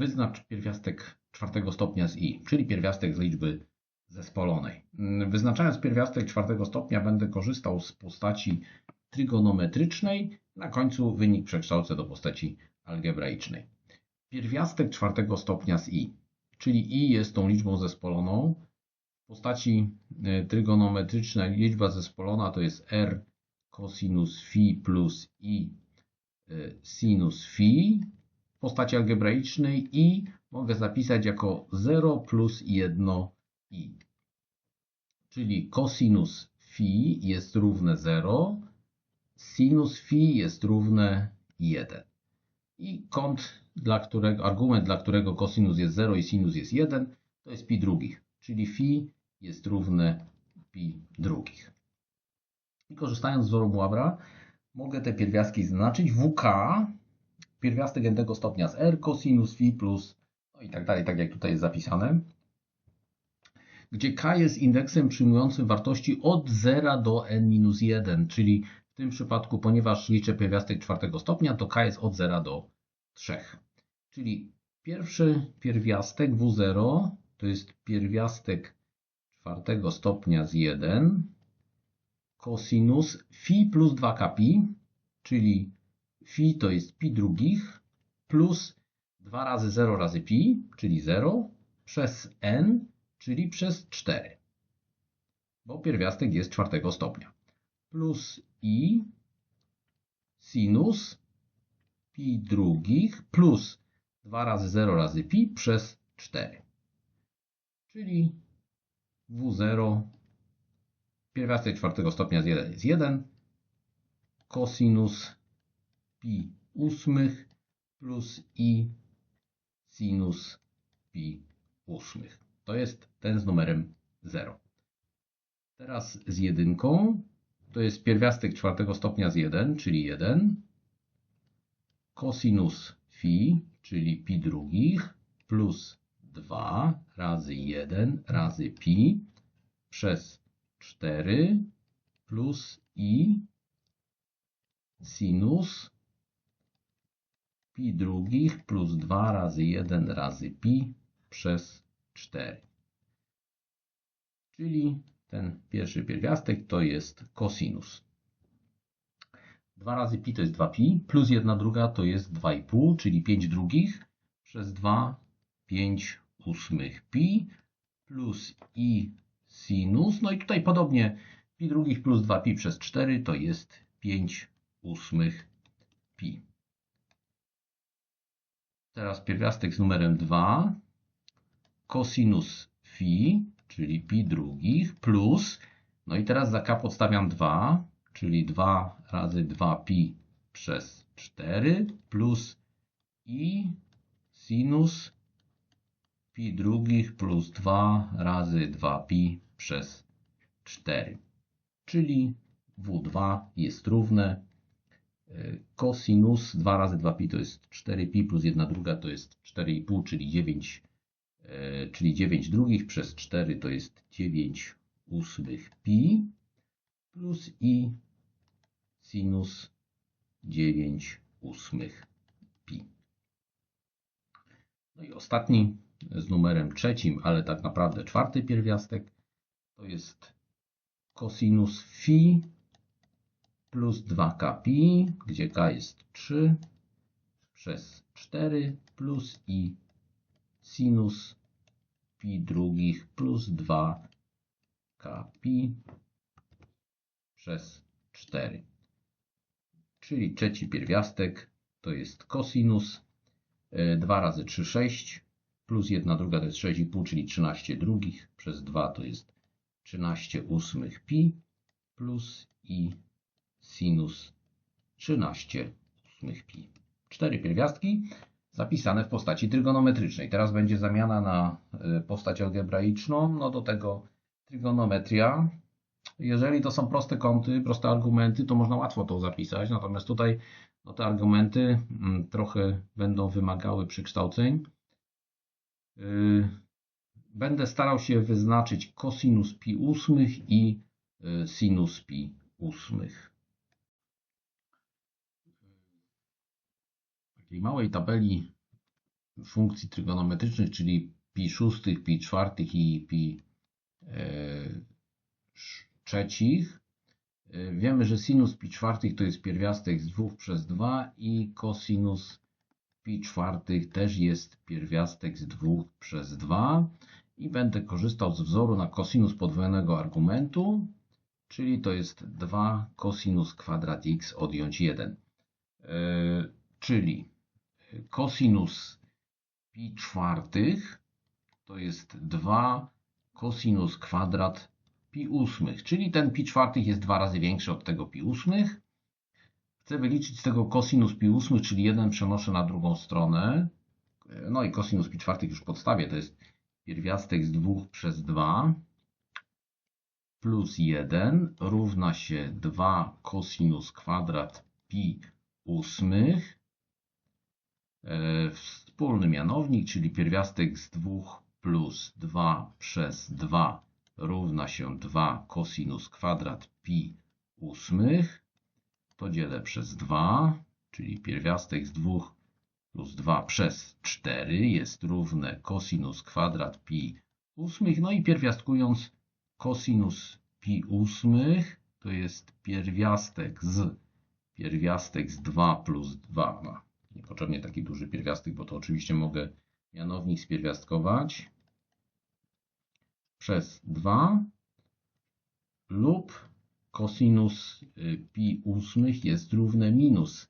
Wyznacz pierwiastek czwartego stopnia z i, czyli pierwiastek z liczby zespolonej. Wyznaczając pierwiastek czwartego stopnia będę korzystał z postaci trygonometrycznej. Na końcu wynik przekształcę do postaci algebraicznej. Pierwiastek czwartego stopnia z i, czyli i jest tą liczbą zespoloną. W postaci e, trygonometrycznej liczba zespolona to jest r cosinus phi plus i e, sinus phi. W postaci algebraicznej i mogę zapisać jako 0 plus 1 i. Czyli cosinus phi jest równe 0, sinus phi jest równe 1. I kąt, dla którego, argument, dla którego cosinus jest 0 i sinus jest 1, to jest pi drugich, czyli phi jest równe pi drugich. I korzystając z wzoru Muabra, mogę te pierwiastki znaczyć. WK, pierwiastek jednego stopnia z r, cosinus phi plus, no i tak dalej, tak jak tutaj jest zapisane gdzie k jest indeksem przyjmującym wartości od 0 do n-1, czyli w tym przypadku, ponieważ liczę pierwiastek czwartego stopnia, to k jest od 0 do 3. Czyli pierwszy pierwiastek W0 to jest pierwiastek czwartego stopnia z 1 cosinus phi plus 2 pi, czyli phi to jest pi drugich plus 2 razy 0 razy pi, czyli 0 przez n czyli przez 4, bo pierwiastek jest czwartego stopnia, plus i sinus pi drugich plus 2 razy 0 razy pi przez 4, czyli W0 pierwiastek czwartego stopnia z 1 jest 1, cosinus pi ósmych plus i sinus pi ósmych. To jest ten z numerem 0. Teraz z jedynką to jest pierwiastek czwartego stopnia z 1, czyli 1, cosinus phi, czyli pi drugich, plus 2 razy 1 razy pi przez 4 plus i sinus pi drugich plus 2 razy 1 razy pi przez 4. Czyli ten pierwszy pierwiastek to jest cosinus. 2 razy pi to jest 2pi, plus 1 druga to jest 2,5, czyli 5 drugich przez 2, 5 ósmych pi, plus i sinus. No i tutaj podobnie pi drugich plus 2pi przez 4 to jest 5 ósmych pi. Teraz pierwiastek z numerem 2 cosinus phi, czyli pi drugich, plus, no i teraz za k podstawiam 2, czyli 2 razy 2pi przez 4, plus i sinus pi drugich plus 2 razy 2pi przez 4. Czyli W2 jest równe cosinus 2 razy 2pi to jest 4pi plus 1 druga to jest 4,5, czyli 9 E, czyli 9 drugich przez 4 to jest 9 ósmych pi plus i sinus 9 ósmych pi. No i ostatni z numerem trzecim, ale tak naprawdę czwarty pierwiastek to jest cosinus phi plus 2k pi, gdzie k jest 3 przez 4 plus i sinus pi drugich plus 2 k pi przez 4. Czyli trzeci pierwiastek to jest cosinus 2 e, razy 3, 6 plus 1 druga to jest 6,5, czyli 13 drugich przez 2 to jest 13 ósmych pi plus i sinus 13 ósmych pi. Cztery pierwiastki zapisane w postaci trygonometrycznej. Teraz będzie zamiana na y, postać algebraiczną, no do tego trygonometria. Jeżeli to są proste kąty, proste argumenty, to można łatwo to zapisać, natomiast tutaj no, te argumenty mm, trochę będą wymagały przykształceń. Y, będę starał się wyznaczyć cosinus pi ósmych i y, sinus pi ósmych. Takiej małej tabeli funkcji trygonometrycznych, czyli pi szóstych, pi czwartych i pi trzecich, wiemy, że sinus pi czwartych to jest pierwiastek z 2 przez 2 i cosinus pi czwartych też jest pierwiastek z 2 przez 2 i będę korzystał z wzoru na cosinus podwojonego argumentu, czyli to jest 2 cosinus kwadrat x odjąć 1. Czyli cosinus pi czwartych to jest 2 cosinus kwadrat pi ósmych, czyli ten pi czwartych jest dwa razy większy od tego pi ósmych. Chcę wyliczyć z tego cosinus pi ósmych, czyli 1 przenoszę na drugą stronę. No i cosinus pi czwartych już podstawię, to jest pierwiastek z 2 przez 2 plus 1 równa się 2 cosinus kwadrat pi ósmych. E, wspólny mianownik, czyli pierwiastek z 2 plus 2 przez 2 równa się 2 cosinus kwadrat pi ósmych. To dzielę przez 2, czyli pierwiastek z 2 plus 2 przez 4 jest równe cosinus kwadrat pi ósmych. No i pierwiastkując cosinus pi ósmych to jest pierwiastek z pierwiastek z 2 plus 2. Niepotrzebnie taki duży pierwiastek, bo to oczywiście mogę mianownik spierwiastkować przez 2 lub cosinus y, pi ósmych jest równe minus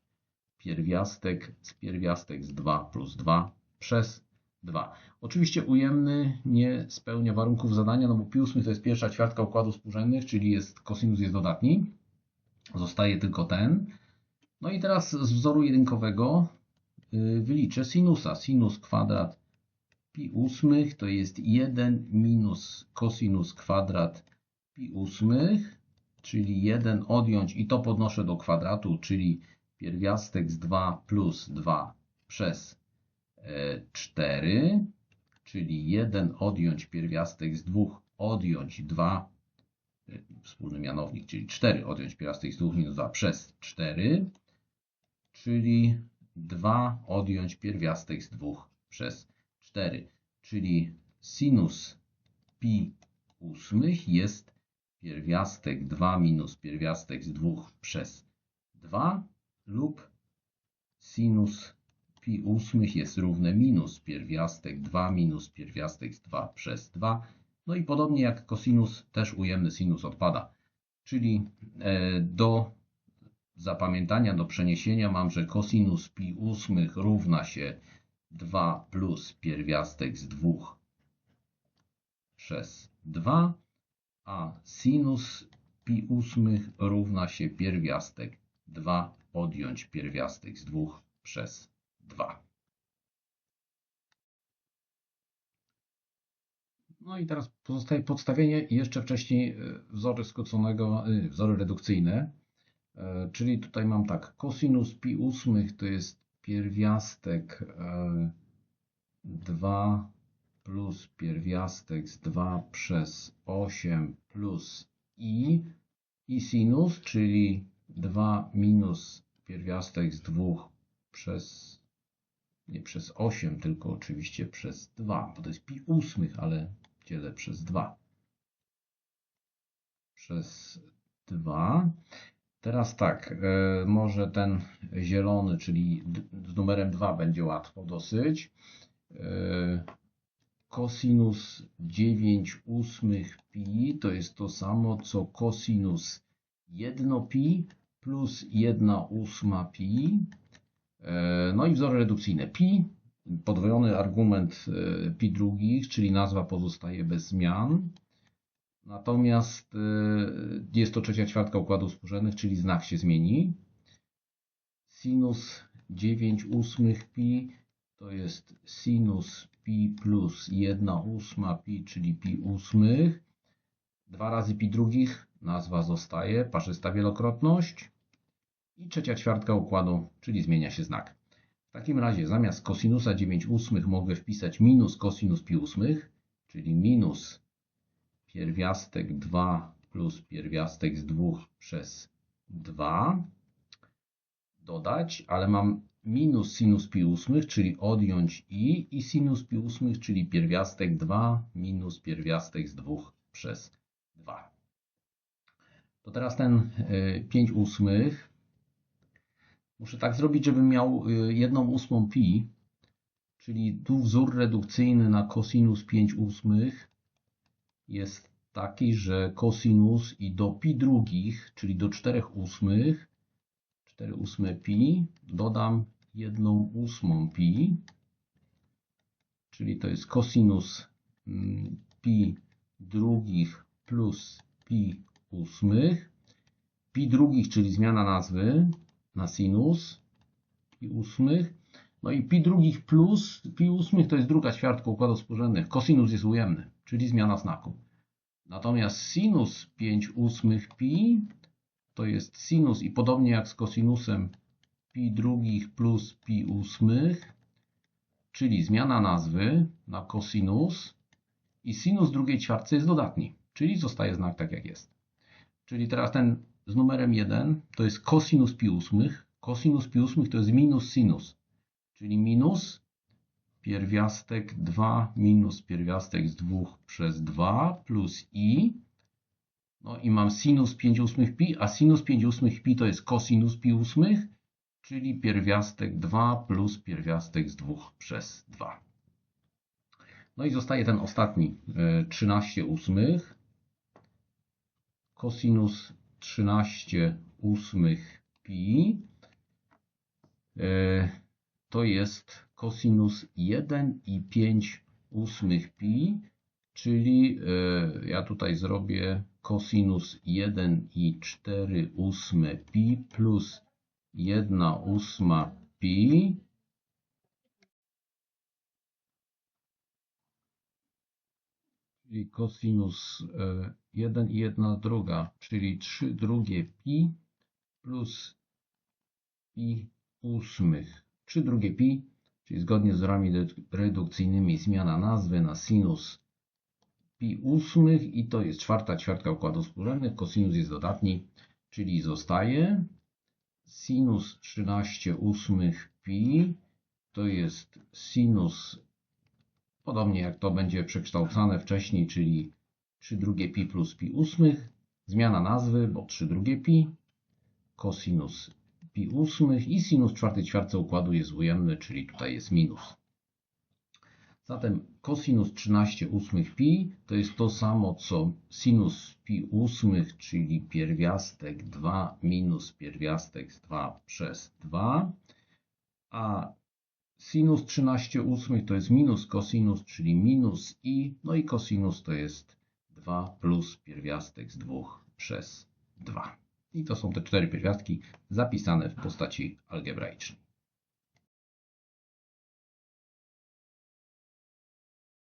pierwiastek z pierwiastek z 2 plus 2 przez 2. Oczywiście ujemny nie spełnia warunków zadania, no bo pi ósmych to jest pierwsza ćwiartka układu współrzędnych, czyli jest cosinus jest dodatni. Zostaje tylko ten. No i teraz z wzoru jedynkowego wyliczę sinusa. Sinus kwadrat pi ósmych to jest 1 minus cosinus kwadrat pi ósmych, czyli 1 odjąć i to podnoszę do kwadratu, czyli pierwiastek z 2 plus 2 przez 4, e, czyli 1 odjąć pierwiastek z 2 odjąć 2, e, wspólny mianownik, czyli 4 odjąć pierwiastek z 2 minus 2 przez 4, czyli 2 odjąć pierwiastek z 2 przez 4, czyli sinus pi ósmych jest pierwiastek 2 minus pierwiastek z 2 przez 2 lub sinus pi ósmych jest równe minus pierwiastek 2 minus pierwiastek z 2 przez 2. No i podobnie jak kosinus, też ujemny sinus odpada. Czyli e, do zapamiętania, do przeniesienia mam, że cosinus pi ósmych równa się 2 plus pierwiastek z 2 przez 2, a sinus pi ósmych równa się pierwiastek 2 odjąć pierwiastek z 2 przez 2. No i teraz pozostaje podstawienie i jeszcze wcześniej e, wzory skróconego, e, wzory redukcyjne. E, czyli tutaj mam tak, cosinus pi ósmych to jest pierwiastek 2 plus pierwiastek z 2 przez 8 plus i i sinus, czyli 2 minus pierwiastek z 2 przez nie przez 8, tylko oczywiście przez 2, bo to jest pi ósmych, ale dzielę przez 2. Przez 2. Teraz tak, e, może ten zielony, czyli z numerem 2 będzie łatwo dosyć. E, cosinus 9 ósmych pi to jest to samo co cosinus 1 pi plus 1 ósma pi. E, no i wzory redukcyjne pi, podwojony argument pi drugich, czyli nazwa pozostaje bez zmian. Natomiast y, jest to trzecia ćwiartka układu współrzędnych, czyli znak się zmieni. Sinus 9 ósmych pi to jest sinus pi plus 1 ósma pi, czyli pi ósmych. 2 razy pi drugich, nazwa zostaje, parzysta wielokrotność. I trzecia ćwiartka układu, czyli zmienia się znak. W takim razie zamiast kosinusa 9 ósmych mogę wpisać minus kosinus pi ósmych, czyli minus pierwiastek 2 plus pierwiastek z 2 przez 2 dodać, ale mam minus sinus pi ósmych, czyli odjąć i, i sinus pi ósmych, czyli pierwiastek 2 minus pierwiastek z 2 przez 2. To teraz ten 5 ósmych muszę tak zrobić, żebym miał 1 ósmą pi, czyli tu wzór redukcyjny na cosinus 5 ósmych jest taki, że cosinus i do pi drugich, czyli do 4 ósmych, 4 ósme pi, dodam 1 ósmą pi, czyli to jest cosinus mm, pi drugich plus pi ósmych. Pi drugich, czyli zmiana nazwy na sinus pi ósmych. No i pi drugich plus pi ósmych to jest druga ćwiartka układów współrzędnych. Kosinus jest ujemny, czyli zmiana znaku. Natomiast sinus 5 ósmych pi to jest sinus i podobnie jak z kosinusem pi drugich plus pi ósmych, czyli zmiana nazwy na kosinus i sinus drugiej ćwiartce jest dodatni, czyli zostaje znak tak jak jest. Czyli teraz ten z numerem 1 to jest cosinus pi ósmych. Cosinus pi ósmych to jest minus sinus, czyli minus pierwiastek 2 minus pierwiastek z 2 przez 2 plus i. No i mam sinus 5 ósmych pi, a sinus 5 ósmych pi to jest cosinus pi ósmych, czyli pierwiastek 2 plus pierwiastek z 2 przez 2. No i zostaje ten ostatni 13 e, ósmych. Cosinus 13 ósmych pi e, to jest cosinus 1 i 5 ósmych pi, czyli e, ja tutaj zrobię cosinus 1 i 4 ósme pi plus 1 ósma pi czyli cosinus 1 e, i 1 druga, czyli 3 drugie pi plus pi ósmych. 3 drugie pi, czyli zgodnie z wzorami redukcyjnymi zmiana nazwy na sinus pi ósmych i to jest czwarta ćwiartka układów współrzędnych. Kosinus jest dodatni, czyli zostaje sinus 13 ósmych pi to jest sinus Podobnie jak to będzie przekształcane wcześniej, czyli 3 drugie pi plus pi ósmych. Zmiana nazwy, bo 3 drugie pi, cosinus pi ósmych i sinus czwartej ćwiartce układu jest ujemny, czyli tutaj jest minus. Zatem cosinus 13 ósmych pi to jest to samo co sinus pi ósmych, czyli pierwiastek 2 minus pierwiastek 2 przez 2, a Sinus 13 ósmych to jest minus cosinus, czyli minus i, no i cosinus to jest 2 plus pierwiastek z 2 przez 2. I to są te cztery pierwiastki zapisane w postaci algebraicznej.